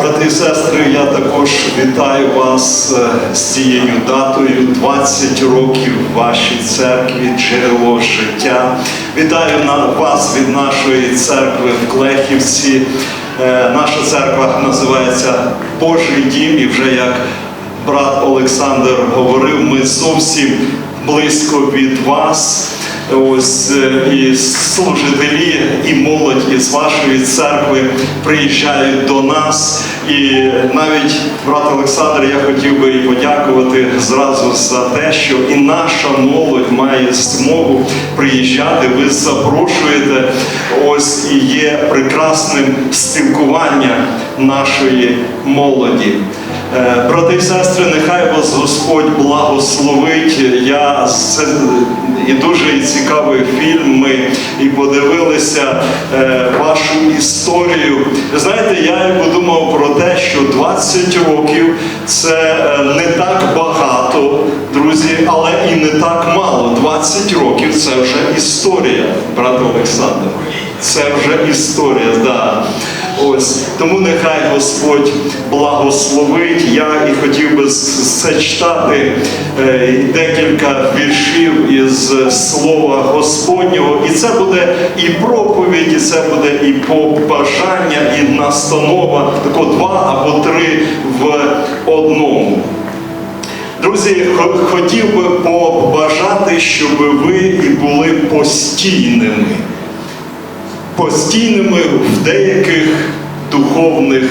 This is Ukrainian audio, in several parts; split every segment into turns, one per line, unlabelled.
Брати і сестри, я також вітаю вас е, з цією датою 20 років вашій церкві, джерело життя. Вітаю вас від нашої церкви в Клехівці. Е, Наша церква називається Божий дім, і вже як брат Олександр говорив, ми зовсім близько від вас. Ось е, і служителі, і молодь із вашої церкви приїжджають до нас. І навіть брат Олександр, я хотів би подякувати зразу за те, що і наша молодь має змогу приїжджати. Ви запрошуєте. Ось і є прекрасним спілкування нашої молоді. Е, Брати і сестри, нехай вас Господь благословить. Я і дуже цікавий фільм. Ми і подивилися е, вашу історію. Знаєте, я подумав про те, що 20 років це е, не так багато, друзі, але і не так мало. 20 років це вже історія, брат Олександр. Це вже історія, да. Ось тому нехай Господь благословить. Я і хотів би зачитати е, декілька віршів із слова Господнього. І це буде і проповідь, і це буде і побажання, і настанова. Тако два або три в одному. Друзі, хотів би побажати, щоб ви і були постійними постійними в деяких духовних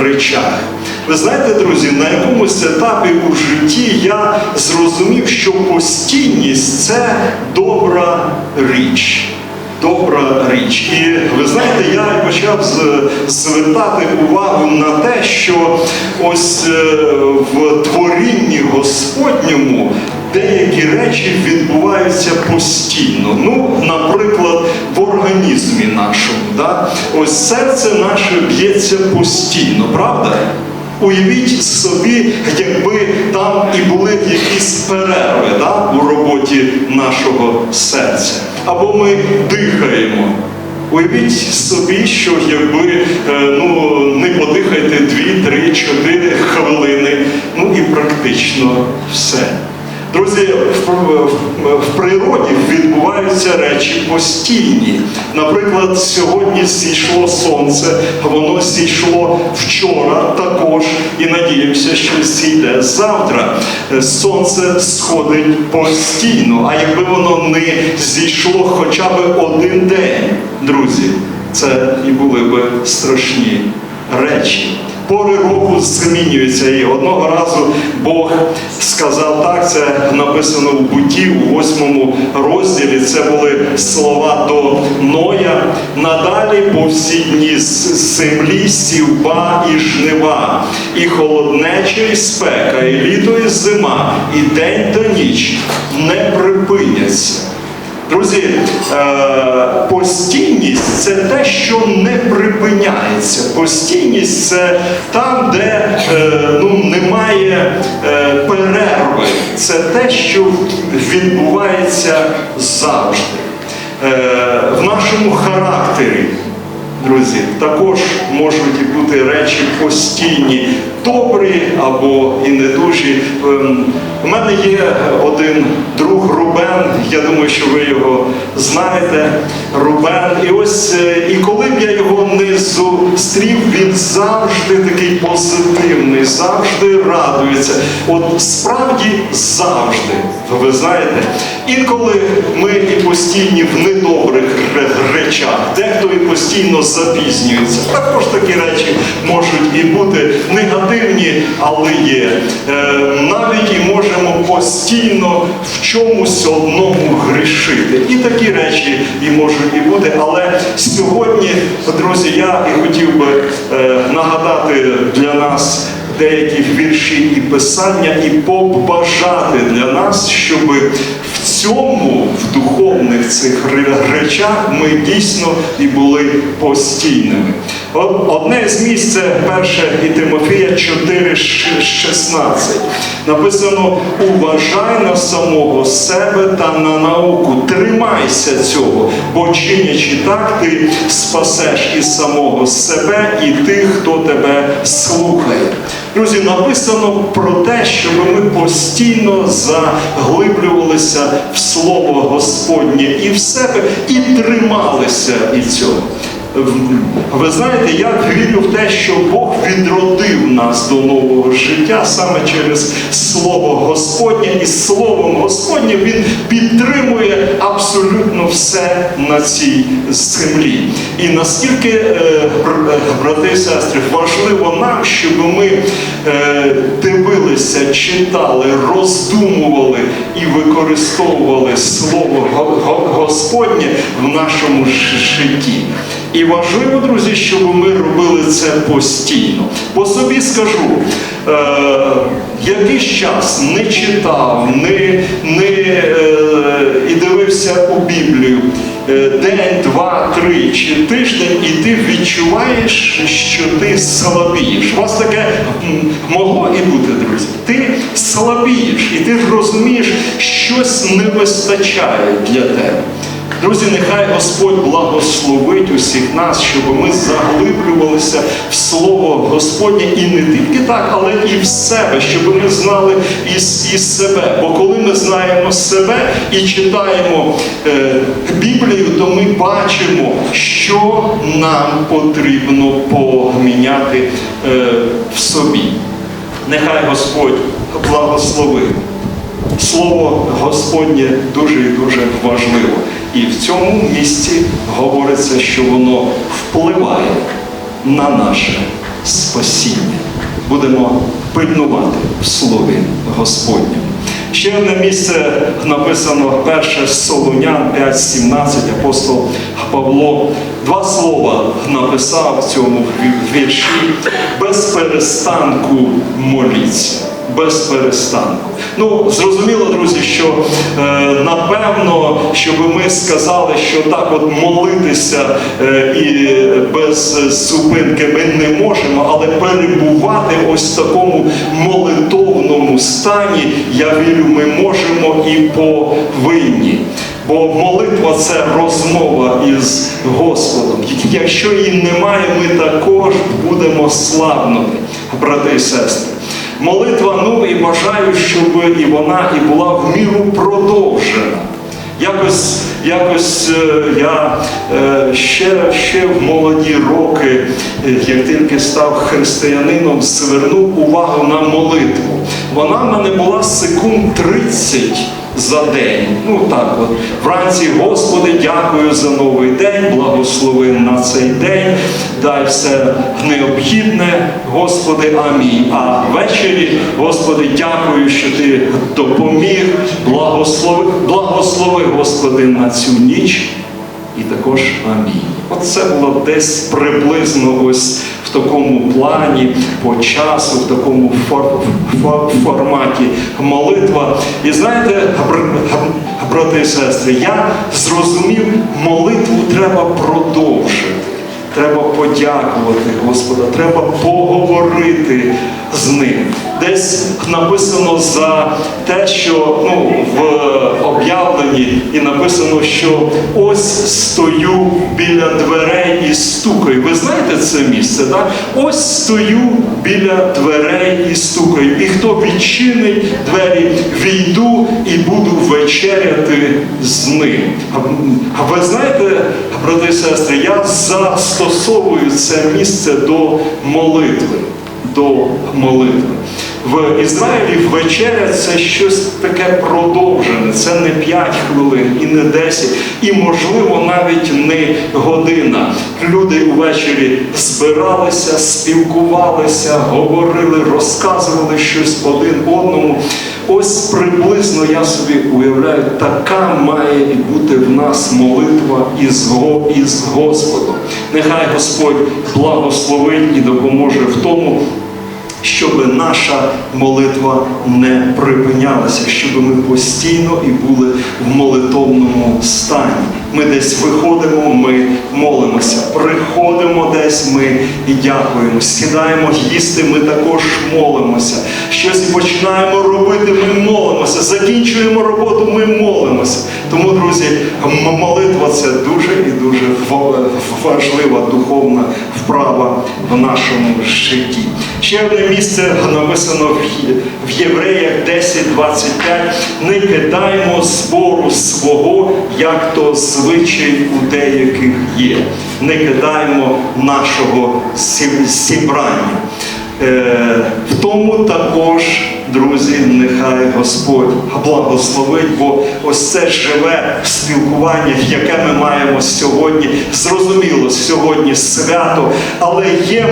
речах. Ви знаєте, друзі, на якомусь етапі у житті я зрозумів, що постійність це добра річ. Добра річ. І ви знаєте, я почав звертати увагу на те, що ось е, в творінні Господньому деякі речі відбуваються постійно. Ну, наприклад, в організмі нашому. Да? Ось серце наше б'ється постійно, правда? Уявіть собі, якби там і були якісь перерви да, у роботі нашого серця. Або ми дихаємо. Уявіть собі, що якби е, ну, не подихайте 2, 3, 4 хвилини, ну і практично все. Друзі, в, природі відбуваються речі постійні. Наприклад, сьогодні зійшло сонце, воно зійшло вчора також, і надіємося, що зійде завтра. Сонце сходить постійно. А якби воно не зійшло хоча б один день, друзі, це і були б страшні речі. Пори року змінюються. І одного разу Бог сказав так, це написано в буті у восьмому розділі. Це були слова до Ноя. Надалі по всі дні землі сівба і жнива, і холоднеча, і спека, і літо, і зима, і день та ніч не припиняться. Друзі, е, постійність це те, що не припиняється. Постійність це там, де е, ну, немає е, перерви. Це те, що відбувається завжди. В нашому характері, друзі, також можуть бути речі постійні, добрі або і не дуже. Ем, У мене є один друг Рубен, я думаю, що ви його знаєте. Рубен. І ось е, і коли б я його не зустрів, він завжди такий позитивний, завжди радується. От справді завжди. Ви знаєте, інколи ми і постійні в недобрих речах, дехто і постійно запізнюється. Також такі речі можуть і бути негативні, але є. Е, навіть і можемо постійно в чомусь одному грішити. І такі речі і можуть і бути. Але сьогодні, друзі, я і хотів би е, нагадати для нас деякі вірші і писання, і побажати для нас, щоб цьому, в духовних цих речах, ми дійсно і були постійними. Одне з місць перше і Тимофія 4,16. Написано: уважай на самого себе та на науку. Тримайся цього, бо чинячи так, ти спасеш і самого себе, і тих, хто тебе слухає. Друзі, написано про те, щоб ми постійно заглиблювалися в Слово Господнє і в себе, і трималися і цього. Ви знаєте, я вірю в те, що Бог відродив нас до нового життя саме через Слово Господнє, і Словом Господнім Він підтримує абсолютно все на цій землі. І наскільки, е, е, брати і сестри, важливо нам, щоб ми е, дивилися, читали, роздумували і використовували Слово Го- Го- Господнє в нашому житті. І важливо, друзі, щоб ми робили це постійно. По собі скажу, е, якийсь час не читав, не, не е, і дивився у Біблію. е, День, два, три чи тиждень, і ти відчуваєш, що ти слабієш. У вас таке могло і бути, друзі. Ти слабієш, і ти розумієш, щось не вистачає для тебе. Друзі, нехай Господь благословить усіх нас, щоб ми заглиблювалися в Слово Господнє і не тільки так, але і в себе, щоб ми знали із, із себе. Бо коли ми знаємо себе і читаємо е, Біблію, то ми бачимо, що нам потрібно поміняти е, в собі. Нехай Господь благословить. Слово Господнє дуже і дуже важливо. І в цьому місці говориться, що воно впливає на наше спасіння. Будемо пильнувати в Слові Господньому. Ще одне місце написано перше Солонян 5.17, апостол Павло. Два слова написав в цьому вірші без перестанку моліться без перестанку. Ну, зрозуміло, друзі, що е, напевно, щоб ми сказали, що так от молитися е, і без зупинки ми не можемо, але перебувати ось в такому молитовному стані, я вірю, ми можемо і повинні. Бо молитва це розмова із Господом. Якщо її немає, ми також будемо слабнути, брати і сестри. Молитва, ну і бажаю, щоб і вона і була в міру продовжена. Якось, якось е, я е, ще, ще в молоді роки, е, як тільки став християнином, звернув увагу на молитву. Вона в мене була секунд 30 за день. Ну так от. Вранці, Господи, дякую за новий день, благослови на цей день, дай все необхідне, Господи, амінь. А ввечері, Господи, дякую, що Ти допоміг, благослови, благослови, Господи, на цю ніч. І також амінь. Оце було десь приблизно ось в такому плані, по часу, в такому фор- фор- форматі молитва. І знаєте, бр- брати і сестри, я зрозумів, молитву треба продовжити. Треба подякувати Господа, треба поговорити з ним. Десь написано за те, що ну, в об'явленні і написано, що ось стою біля дверей і стукаю. Ви знаєте це місце? так? Ось стою біля дверей і стукаю. І хто відчинить двері, війду і буду вечеряти з ним. А ви знаєте, брати і сестри, я застосовую це місце до молитви. До молитви. В Ізраїлі вечеря це щось таке продовжене, це не 5 хвилин і не 10, і, можливо, навіть не година. Люди увечері збиралися, спілкувалися, говорили, розказували щось один одному. Ось приблизно я собі уявляю, така має бути в нас молитва із, Го- із Господом. Нехай Господь благословить і допоможе в тому щоб наша молитва не припинялася, щоб ми постійно і були в молитовному стані. Ми десь виходимо, ми молимося, приходимо десь, ми і дякуємо. Сідаємо їсти, ми також молимося. Щось починаємо робити, ми молимося. Закінчуємо роботу, ми молимося. Тому, друзі, молитва це дуже і дуже важлива духовна вправа в нашому житті. Ще одне місце написано в Євреях 10.25. Не кидаємо збору свого, як то звичай у деяких є. Не кидаємо нашого зібрання. Е, В тому також, друзі, нехай Господь благословить, бо ось це живе спілкування, яке ми маємо сьогодні. Зрозуміло, сьогодні свято, але є,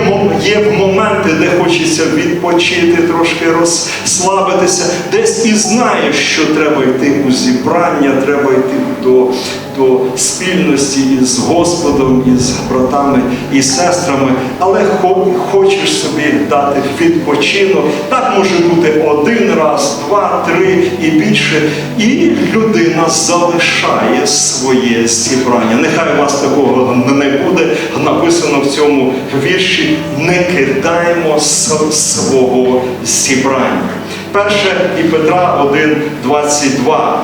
є моменти, де хочеться відпочити, трошки розслабитися, десь і знаєш, що треба йти у зібрання, треба йти до, до спільності із Господом, із братами і сестрами, але хочеш собі дати відпочинок. Так може бути один раз, два, три і більше. І людина залишає своє зібрання. Нехай у вас такого не буде. Написано в цьому вірші: не кидаємо свого зібрання. Перше і Петра 1,22. Е,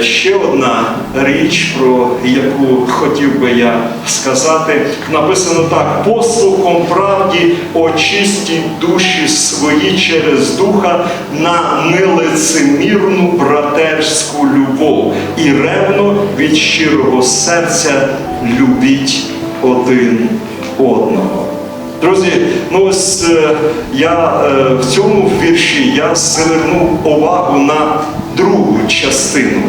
ще одна річ, про яку хотів би я сказати, написано так: послухом правді очистіть душі свої через духа на нелицемірну братерську любов і ревно від щирого серця любіть один одного. Друзі, ну ось е, я е, в цьому вірші я звернув увагу на другу частину.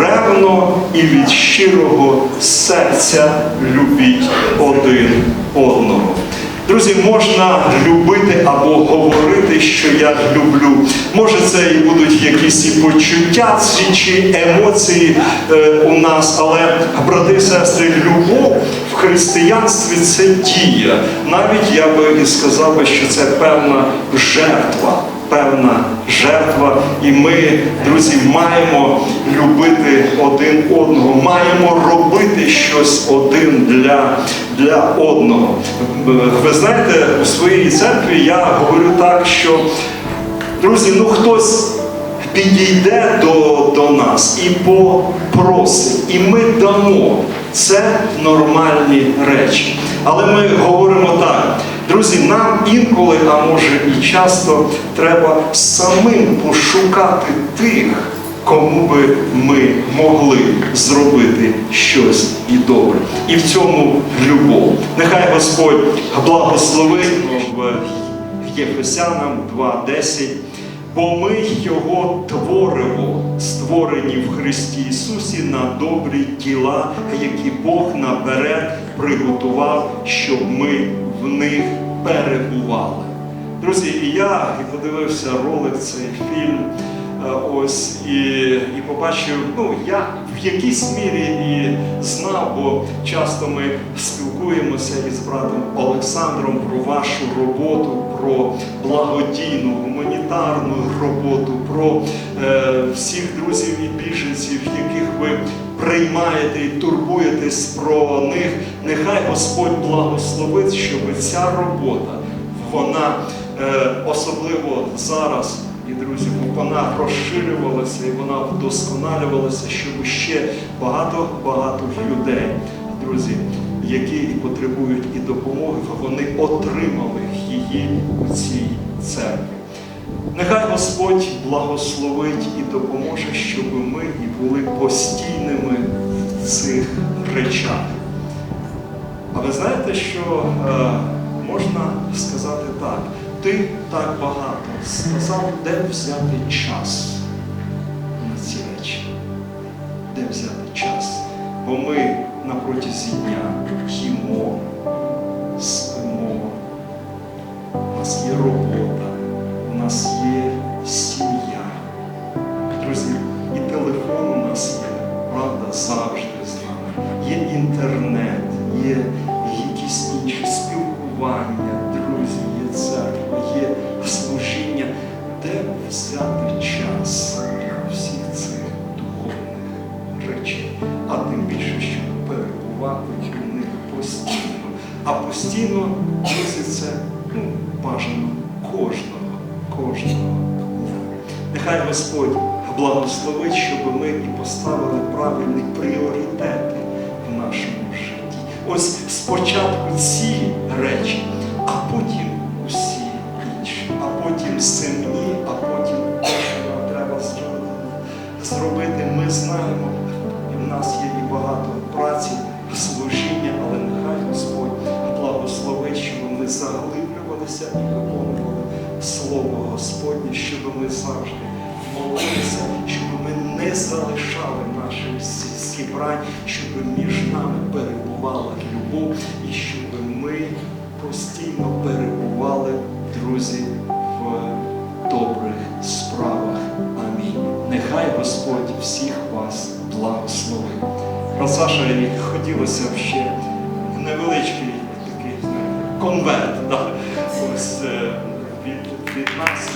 Ревно і від щирого серця любіть один одного. Друзі, можна любити або говорити, що я люблю. Може, це і будуть якісь і почуття чи емоції е, у нас, але, брати і сестри, любов в християнстві це дія. Навіть я би і сказав би, що це певна жертва. Певна жертва, і ми, друзі, маємо любити один одного, маємо робити щось один для, для одного. Ви знаєте, у своїй церкві я говорю так, що друзі, ну хтось підійде до, до нас і попросить, і ми дамо. Це нормальні речі. Але ми говоримо так. Друзі, нам інколи, а може і часто, треба самим пошукати тих, кому би ми могли зробити щось і добре. І в цьому любов. Нехай Господь благословить Єфесянам 2.10. Бо ми Його творимо, створені в Христі Ісусі на добрі діла, які Бог наперед приготував, щоб ми в них перебували. Друзі, і я і подивився ролик, цей фільм. е, Ось і, і побачив, ну я в якійсь мірі і знав, бо часто ми спілкуємося із братом Олександром про вашу роботу, про благодійну гуманітарну роботу, про е, всіх друзів і біженців, яких ви приймаєте і турбуєтесь про них. Нехай Господь благословить, щоб ця робота вона е, особливо зараз. І друзі, вона розширювалася і вона вдосконалювалася, щоб ще багато-багато людей, друзі, які потребують і допомоги, вони отримали її у цій церкві. Нехай Господь благословить і допоможе, щоб ми і були постійними в цих речах. А ви знаєте, що е, можна сказати так? Ти так багато сказав, де взяти час на ці речі. Де взяти час? Бо ми на протязі дня їмо, спимо, у нас є робота, нас є сім'я. Друзі, і телефон у нас є, правда, завжди з нами. Є інтернет, є якісь інші спілкування, друзі, є церква, є служіння, де взяти час для всіх цих духовних речей, а тим більше, щоб перебувати у них постійно. А постійно друзі, це ну, бажано кожного, дня. Нехай Господь благословить, щоб ми і поставили правильні пріоритети в нашому житті. Ось спочатку ці речі, а потім усі інші, а потім земні, зі- щоб між нами перебувала любов і щоб ми постійно перебували, друзі, в добрих справах. Амінь. Нехай Господь всіх вас благословить. Про Саша хотілося б ще невеличкий такий конверт да, ось, е, від, від нас.